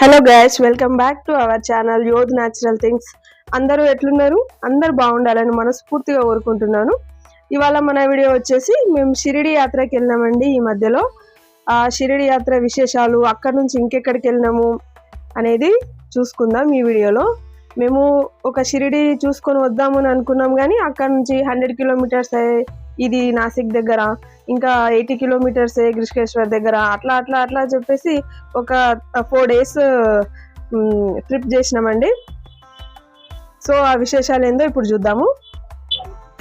Hello guys welcome back to our channel Yodh natural things అందరూ ఎట్లున్నారు? అందరు బాగుండాలని మనస్ఫూర్తిగా కోరుకుంటున్నాను. ఇవాళ మన వీడియో వచ్చేసి మేము షిరిడి యాత్రకి వెళ్ళినామండి ఈ మధ్యలో. ఆ షిరిడి యాత్ర విశేషాలు అక్కడ నుంచి ఇంకెక్కడికి వెళ్ళినాము అనేది చూసుకుందాం ఈ వీడియోలో. మేము ఒక షిరిడి చూసుకొని వద్దామని అనుకున్నాం కానీ అక్కడ నుంచి హండ్రెడ్ కిలోమీటర్స్ ఇది నాసిక్ దగ్గర ఇంకా ఎయిటీ కిలోమీటర్స్ గ్రిష్కేశ్వర్ దగ్గర అట్లా అట్లా అట్లా చెప్పేసి ఒక ఫోర్ డేస్ ట్రిప్ చేసినామండి. సో ఆ విశేషాలు ఏందో ఇప్పుడు చూద్దాము.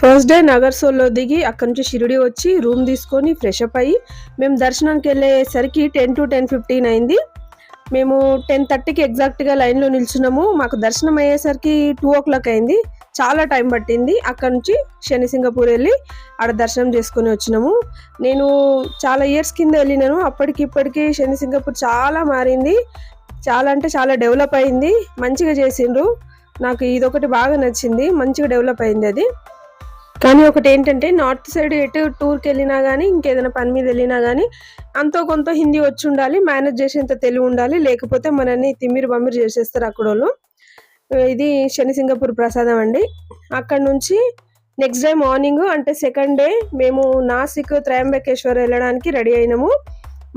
ఫస్ట్ డే నగర్సోల్లో దిగి అక్కడి నుంచి షిరిడి వచ్చి రూమ్ తీసుకొని ఫ్రెష్ అప్ అయ్యి మేము దర్శనానికి వెళ్ళేసరికి టెన్ టు టెన్ ఫిఫ్టీన్ అయింది. మేము టెన్ థర్టీకి ఎగ్జాక్ట్గా లైన్లో నిల్చున్నాము. మాకు దర్శనం అయ్యేసరికి టూ ఓ క్లాక్ అయింది. చాలా టైం పట్టింది. అక్కడ నుంచి శని సింగపూర్ వెళ్ళి ఆడ దర్శనం చేసుకుని వచ్చినాము. నేను చాలా ఇయర్స్ కింద వెళ్ళినాను. అప్పటికి ఇప్పటికీ శని సింగపూర్ చాలా మారింది. చాలా అంటే చాలా డెవలప్ అయింది. మంచిగా చేసిండ్రు. నాకు ఇదొకటి బాగా నచ్చింది. మంచిగా డెవలప్ అయింది అది. కానీ ఒకటి ఏంటంటే నార్త్ సైడ్ ఎటు టూర్కి వెళ్ళినా కానీ ఇంకేదైనా పని మీద వెళ్ళినా కానీ అంతో కొంత హిందీ వచ్చి ఉండాలి మేనేజ్ చేసేంత తెలివి ఉండాలి లేకపోతే మనల్ని తిమ్మిరి బమ్మిరి చేసేస్తారు అక్కడ వాళ్ళు ఇది శని సింగపూర్ ప్రసాదం అండి. అక్కడ నుంచి నెక్స్ట్ డే మార్నింగ్ అంటే సెకండ్ డే మేము నాసిక్ త్రయంబకేశ్వర్ వెళ్ళడానికి రెడీ అయినాము.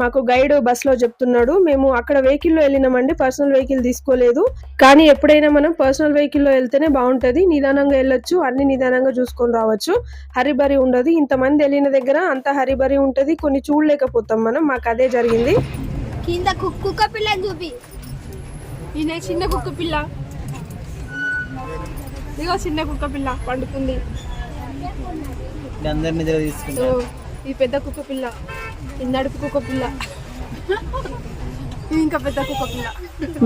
మాకు గైడ్ బస్సులో చెప్తున్నాడు. మేము అక్కడ వెహికల్లో వెళ్ళినామండి పర్సనల్ వెహికల్ తీసుకోలేదు. కానీ ఎప్పుడైనా మనం పర్సనల్ వెహికల్లో వెళ్తేనే బాగుంటుంది. నిదానంగా వెళ్ళొచ్చు. అన్ని నిదానంగా చూసుకొని రావచ్చు. హరిబరి ఉండదు. ఇంతమంది వెళ్ళిన దగ్గర అంత హరిబరి ఉంటుంది. కొన్ని చూడలేకపోతాం మనం. మాకు అదే జరిగింది. కింద కుక్క పిల్లని చూపి. చిన్న కుక్క పిల్ల. ఇదిగో చిన్న కుక్క పిల్ల పండుకుంది ఓ, ఈ పెద్ద కుక్క పిల్ల ఈ నడుపు కుక్క పిల్ల. ఇది ఇంకా పెద్ద కుక్క పిల్ల.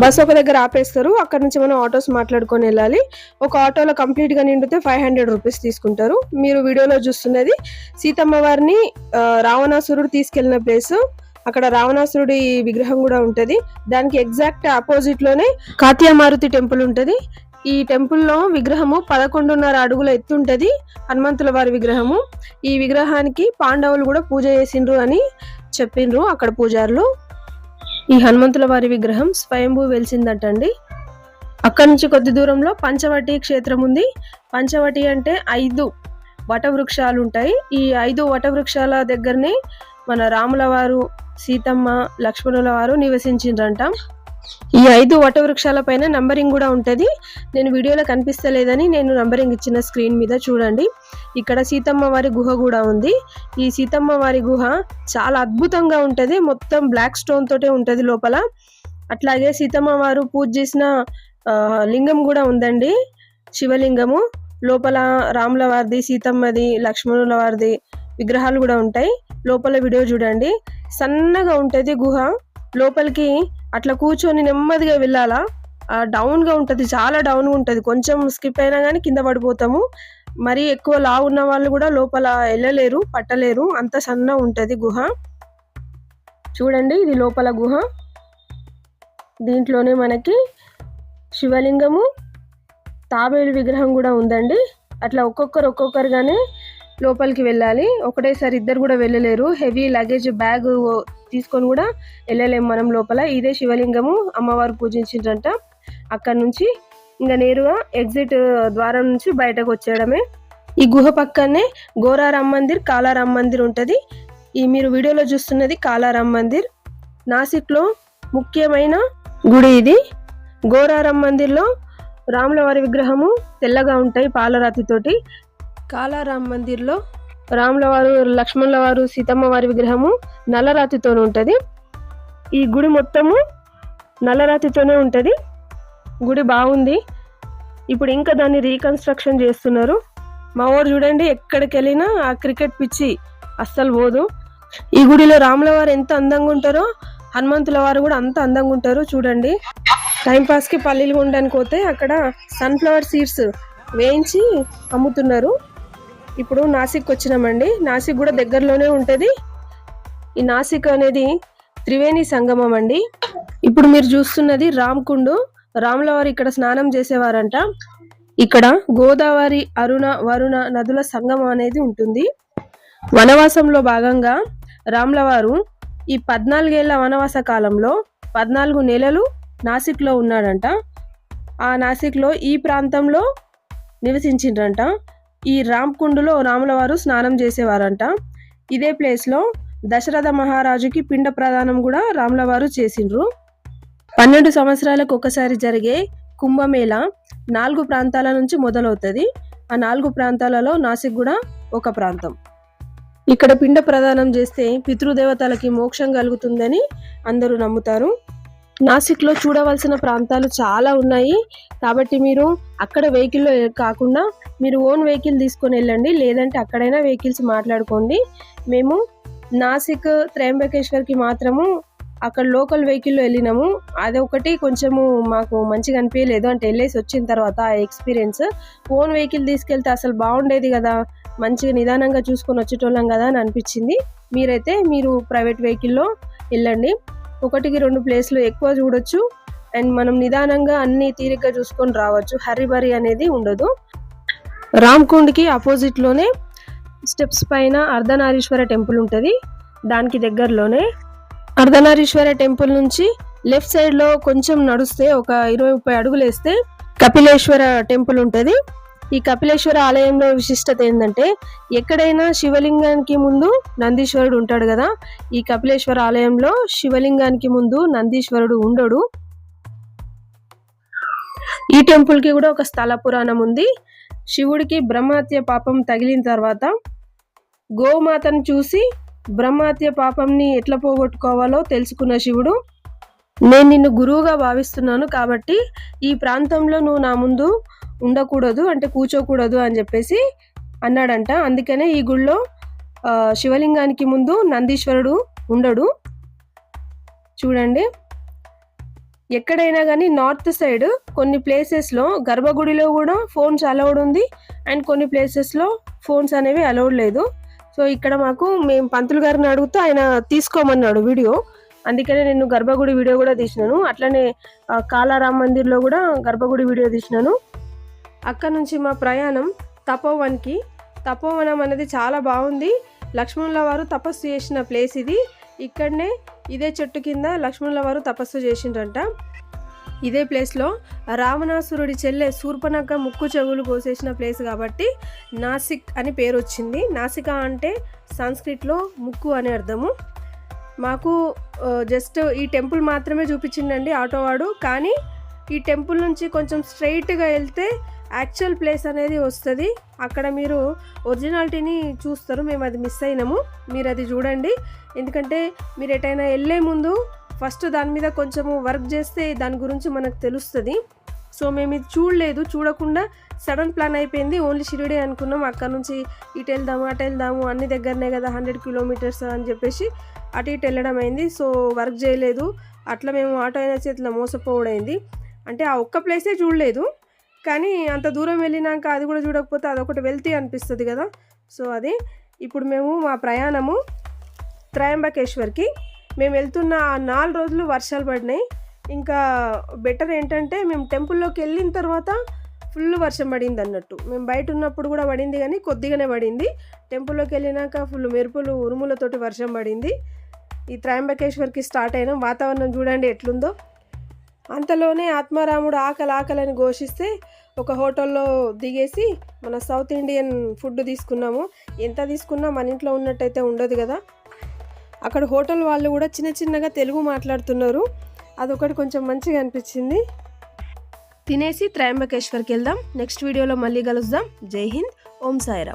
బస్ ఒక దగ్గర ఆపేస్తారు. అక్కడ నుంచి మనం ఆటోస్ మాట్లాడుకొని వెళ్ళాలి. ఒక ఆటోలో కంప్లీట్గా నిండితే ఫైవ్ హండ్రెడ్ రూపీస్ తీసుకుంటారు. మీరు వీడియోలో చూస్తున్నది సీతమ్మ వారిని రావణాసురుడు తీసుకెళ్ళిన ప్లేస్. అక్కడ రావణాసురుడి విగ్రహం కూడా ఉంటది. దానికి ఎగ్జాక్ట్ ఆపోజిట్లోనే కాత్యా మారుతి టెంపుల్ ఉంటది. ఈ టెంపుల్లో విగ్రహము పదకొండున్నర అడుగుల ఎత్తుంటది హనుమంతుల వారి విగ్రహము. ఈ విగ్రహానికి పాండవులు కూడా పూజ చేసిండ్రు అని చెప్పిండ్రు అక్కడ పూజారులు. ఈ హనుమంతుల వారి విగ్రహం స్వయంభూ వెలిసిందటండి. అక్కడి నుంచి కొద్ది దూరంలో పంచవటి క్షేత్రం ఉంది. పంచవటి అంటే ఐదు వటవృక్షాలు ఉంటాయి. ఈ ఐదు వటవృక్షాల దగ్గరనే మన రాముల వారు సీతమ్మ లక్ష్మణుల వారు నివసించిండ్రంటాం. ఈ ఐదు వటవృక్షాల పైన నంబరింగ్ కూడా ఉంటుంది. నేను వీడియోలో కనిపిస్తలేదని నేను నంబరింగ్ ఇచ్చిన స్క్రీన్ మీద చూడండి. ఇక్కడ సీతమ్మ వారి గుహ కూడా ఉంది. ఈ సీతమ్మ వారి గుహ చాలా అద్భుతంగా ఉంటుంది. మొత్తం బ్లాక్ స్టోన్ తోటే ఉంటుంది లోపల. అట్లాగే సీతమ్మ వారు పూజ చేసిన లింగం కూడా ఉందండి. శివలింగము. లోపల రాముల వారిది సీతమ్మది లక్ష్మణుల వారిది విగ్రహాలు కూడా ఉంటాయి. లోపల వీడియో చూడండి. సన్నగా ఉంటుంది గుహ. లోపలికి అట్లా కూర్చొని నెమ్మదిగా వెళ్ళాలా? డౌన్గా ఉంటుంది. చాలా డౌన్గా ఉంటుంది. కొంచెం స్కిప్ అయినా కానీ కింద పడిపోతాము. మరి ఎక్కువ లావు ఉన్న వాళ్ళు కూడా లోపల వెళ్ళలేరు పట్టలేరు. అంత సన్న ఉంటుంది గుహ. చూడండి ఇది లోపల గుహ. దీంట్లోనే మనకి శివలింగము తాబేలు విగ్రహం కూడా ఉందండి. అట్లా ఒక్కొక్కరు ఒక్కొక్కరుగానే లోపలికి వెళ్ళాలి. ఒకటేసారి ఇద్దరు కూడా వెళ్ళలేరు. హెవీ లగేజ్ బ్యాగ్ తీసుకొని కూడా వెళ్ళలేము మనం లోపల. ఇదే శివలింగము. అమ్మవారు పూజించిండ్రంట. అక్కడ నుంచి ఇంకా నేరుగా ఎగ్జిట్ ద్వారం నుంచి బయటకు వచ్చేయడమే. ఈ గుహ పక్కనే గోరారాం మందిర్ కాలారాం మందిర్ ఉంటుంది. ఈ మీరు వీడియోలో చూస్తున్నది కాలారాం మందిర్. నాసిక్లో ముఖ్యమైన గుడి ఇది. గోరారామ్ మందిర్లో రాముల వారి విగ్రహము తెల్లగా ఉంటాయి పాలరాతితోటి. కాలారాం మందిర్లో రాముల వారు లక్ష్మణుల వారు సీతమ్మ వారి విగ్రహము నల్లరాతితోనే ఉంటుంది. ఈ గుడి మొత్తము నల్లరాతితోనే ఉంటుంది. గుడి బాగుంది. ఇప్పుడు ఇంకా దాన్ని రీకన్స్ట్రక్షన్ చేస్తున్నారు. మా ఊరు చూడండి ఎక్కడికి వెళ్ళినా ఆ క్రికెట్ పిచ్చి అస్సలు పోదు. ఈ గుడిలో రాముల వారు ఎంత అందంగా ఉంటారో హనుమంతుల వారు కూడా అంత అందంగా ఉంటారు చూడండి. టైంపాస్కి పల్లీలు ఉండడానికి పోతే అక్కడ సన్ఫ్లవర్ సీడ్స్ వేయించి అమ్ముతున్నారు. ఇప్పుడు నాసిక్ వచ్చినామండి. నాసిక్ కూడా దగ్గరలోనే ఉంటుంది. ఈ నాసిక్ అనేది త్రివేణి సంగమం అండి. ఇప్పుడు మీరు చూస్తున్నది రామ్కుండు రాముల వారు ఇక్కడ స్నానం చేసేవారంట. ఇక్కడ గోదావరి అరుణ వరుణ నదుల సంగమం అనేది ఉంటుంది. వనవాసంలో భాగంగా రాముల వారు ఈ పద్నాలుగేళ్ళ వనవాస కాలంలో పద్నాలుగు నెలలు నాసిక్లో ఉన్నాడంట. ఆ నాసిక్లో ఈ ప్రాంతంలో నివసించిండ్రంట. ఈ రామ్కుండులో రాముల వారు స్నానం చేసేవారంట. ఇదే ప్లేస్లో దశరథ మహారాజుకి పిండ ప్రదానం కూడా రాముల వారు చేసిండ్రు. పన్నెండు సంవత్సరాలకు ఒకసారి జరిగే కుంభమేళ నాలుగు ప్రాంతాల నుంచి మొదలవుతుంది. ఆ నాలుగు ప్రాంతాలలో నాసిక్ కూడా ఒక ప్రాంతం. ఇక్కడ పిండ ప్రదానం చేస్తే పితృదేవతలకి మోక్షం కలుగుతుందని అందరూ నమ్ముతారు. నాసిక్లో చూడవలసిన ప్రాంతాలు చాలా ఉన్నాయి. కాబట్టి మీరు అక్కడ వెహికల్లో కాకుండా మీరు ఓన్ వెహికల్ తీసుకొని వెళ్ళండి. లేదంటే అక్కడైనా వెహికల్స్ మాట్లాడుకోండి. మేము నాసిక్ త్రయంబకేశ్వర్కి మాత్రము అక్కడ లోకల్ వెహికల్లో వెళ్ళినాము. అది ఒకటి కొంచెము మాకు మంచిగా అనిపించలేదు అంటే వెళ్ళేసి వచ్చిన తర్వాత ఆ ఎక్స్పీరియన్స్. ఓన్ వెహికల్ తీసుకెళ్తే అసలు బాగుండేది కదా. మంచిగా నిదానంగా చూసుకొని వచ్చేటోళ్ళం కదా అని అనిపించింది. మీరైతే మీరు ప్రైవేట్ వెహికల్లో వెళ్ళండి. ఒకటికి రెండు ప్లేస్లు ఎక్కువ చూడొచ్చు. అండ్ మనం నిదానంగా అన్ని తీరిగ్గా చూసుకొని రావచ్చు. హరి బరి అనేది ఉండదు. రామ్కుండ్కి ఆపోజిట్లోనే స్టెప్స్ పైన అర్ధనారీశ్వర టెంపుల్ ఉంటుంది. దానికి దగ్గరలోనే అర్ధనారీశ్వర టెంపుల్ నుంచి లెఫ్ట్ సైడ్లో కొంచెం నడుస్తే ఒక ఇరవై ముప్పై అడుగులు వేస్తే కపిలేశ్వర టెంపుల్ ఉంటుంది. ఈ కపిలేశ్వర ఆలయంలో విశిష్టత ఏంటంటే ఎక్కడైనా శివలింగానికి ముందు నందీశ్వరుడు ఉంటాడు కదా. ఈ కపిలేశ్వర ఆలయంలో శివలింగానికి ముందు నందీశ్వరుడు ఉండడు. ఈ టెంపుల్కి కూడా ఒక స్థల పురాణం ఉంది. శివుడికి బ్రహ్మహత్య పాపం తగిలిన తర్వాత గోమాతను చూసి బ్రహ్మహత్య పాపంని ఎట్లా పోగొట్టుకోవాలో తెలుసుకున్న శివుడు నేను నిన్ను గురువుగా భావిస్తున్నాను కాబట్టి ఈ ప్రాంతంలో నువ్వు నా ముందు ఉండకూడదు అంటే కూర్చోకూడదు అని చెప్పేసి అన్నాడంట. అందుకనే ఈ గుళ్ళో శివలింగానికి ముందు నందీశ్వరుడు ఉండడు. చూడండి. ఎక్కడైనా కానీ నార్త్ సైడ్ కొన్ని ప్లేసెస్లో గర్భగుడిలో కూడా ఫోన్స్ అలౌడ్ ఉంది. అండ్ కొన్ని ప్లేసెస్లో ఫోన్స్ అనేవి అలౌడ్ లేదు. సో ఇక్కడ మాకు మేము పంతులు గారిని అడుగుతూ ఆయన తీసుకోమన్నాడు వీడియో. అందుకనే నేను గర్భగుడి వీడియో కూడా తీసినాను. అట్లనే కాలారామ్ కాలారాం మందిర్లో కూడా గర్భగుడి వీడియో తీసినాను. అక్కడ నుంచి మా ప్రయాణం తపోవన్కి. తపోవనం అనేది చాలా బాగుంది. లక్ష్మణుల వారు తపస్సు చేసిన ప్లేస్ ఇది. ఇక్కడనే ఇదే చెట్టు కింద లక్ష్మణుల వారు తపస్సు చేసిండ్రంట. ఇదే ప్లేస్లో రావణాసురుడి చెల్లె శూర్పణఖ ముక్కు చెవులు కోసేసిన ప్లేస్ కాబట్టి నాసిక్ అని పేరు వచ్చింది. నాసిక అంటే సంస్కృత్లో ముక్కు అని అర్థము. మాకు జస్ట్ ఈ టెంపుల్ మాత్రమే చూపించిండండి ఆటోవాడు కానీ ఈ టెంపుల్ నుంచి కొంచెం స్ట్రైట్గా వెళ్తే యాక్చువల్ ప్లేస్ అనేది వస్తుంది. అక్కడ మీరు ఒరిజినాలిటీని చూస్తారు మేము అది మిస్ అయినాము. మీరు అది చూడండి. ఎందుకంటే మీరు ఎటైనా వెళ్ళే ముందు ఫస్ట్ దాని మీద కొంచెము వర్క్ చేస్తే దాని గురించి మనకు తెలుస్తుంది. సో మేము ఇది చూడలేదు. చూడకుండా సడన్ ప్లాన్ అయిపోయింది. ఓన్లీ షిరిడే అనుకున్నాం. అక్కడ నుంచి ఇటు వెళ్దాము అటు వెళ్దాము అన్ని దగ్గరనే కదా హండ్రెడ్ కిలోమీటర్స్ అని చెప్పేసి అటు ఇటు వెళ్ళడం అయింది. సో వర్క్ చేయలేదు. అట్లా మేము ఆటో అయిన చేతిలో మోసపోవడైంది అంటే ఆ ఒక్క ప్లేసే చూడలేదు. కానీ అంత దూరం వెళ్ళినాక అది కూడా చూడకపోతే అదొకటి వెళ్తే అనిపిస్తుంది కదా. సో అది ఇప్పుడు మేము మా ప్రయాణము త్రయంబకేశ్వర్కి. మేము వెళ్తున్న ఆ నాలుగు రోజులు వర్షాలు పడినాయి. ఇంకా బెటర్ ఏంటంటే మేము టెంపుల్లోకి వెళ్ళిన తర్వాత ఫుల్ వర్షం పడింది అన్నట్టు. మేము బయట ఉన్నప్పుడు కూడా పడింది కానీ కొద్దిగానే పడింది. టెంపుల్లోకి వెళ్ళినాక ఫుల్ మెరుపులు ఉరుములతోటి వర్షం పడింది. ఈ త్రయంబకేశ్వర్కి స్టార్ట్ అయినాం వాతావరణం చూడండి ఎట్లుందో. అంతలోనే ఆత్మారాముడు ఆకలి ఆకలని ఘోషిస్తే ఒక హోటల్లో దిగేసి మన సౌత్ ఇండియన్ ఫుడ్ తీసుకున్నాము. ఎంత తీసుకున్నా మన ఇంట్లో ఉన్నట్టయితే ఉండదు కదా. అక్కడ హోటల్ వాళ్ళు కూడా చిన్న చిన్నగా తెలుగు మాట్లాడుతున్నారు. అదొకటి కొంచెం మంచిగా అనిపించింది. తినేసి త్రయంబకేశ్వర్కి వెళ్దాం. నెక్స్ట్ వీడియోలో మళ్ళీ కలుద్దాం. జై హింద్. ఓం సాయిరామ్.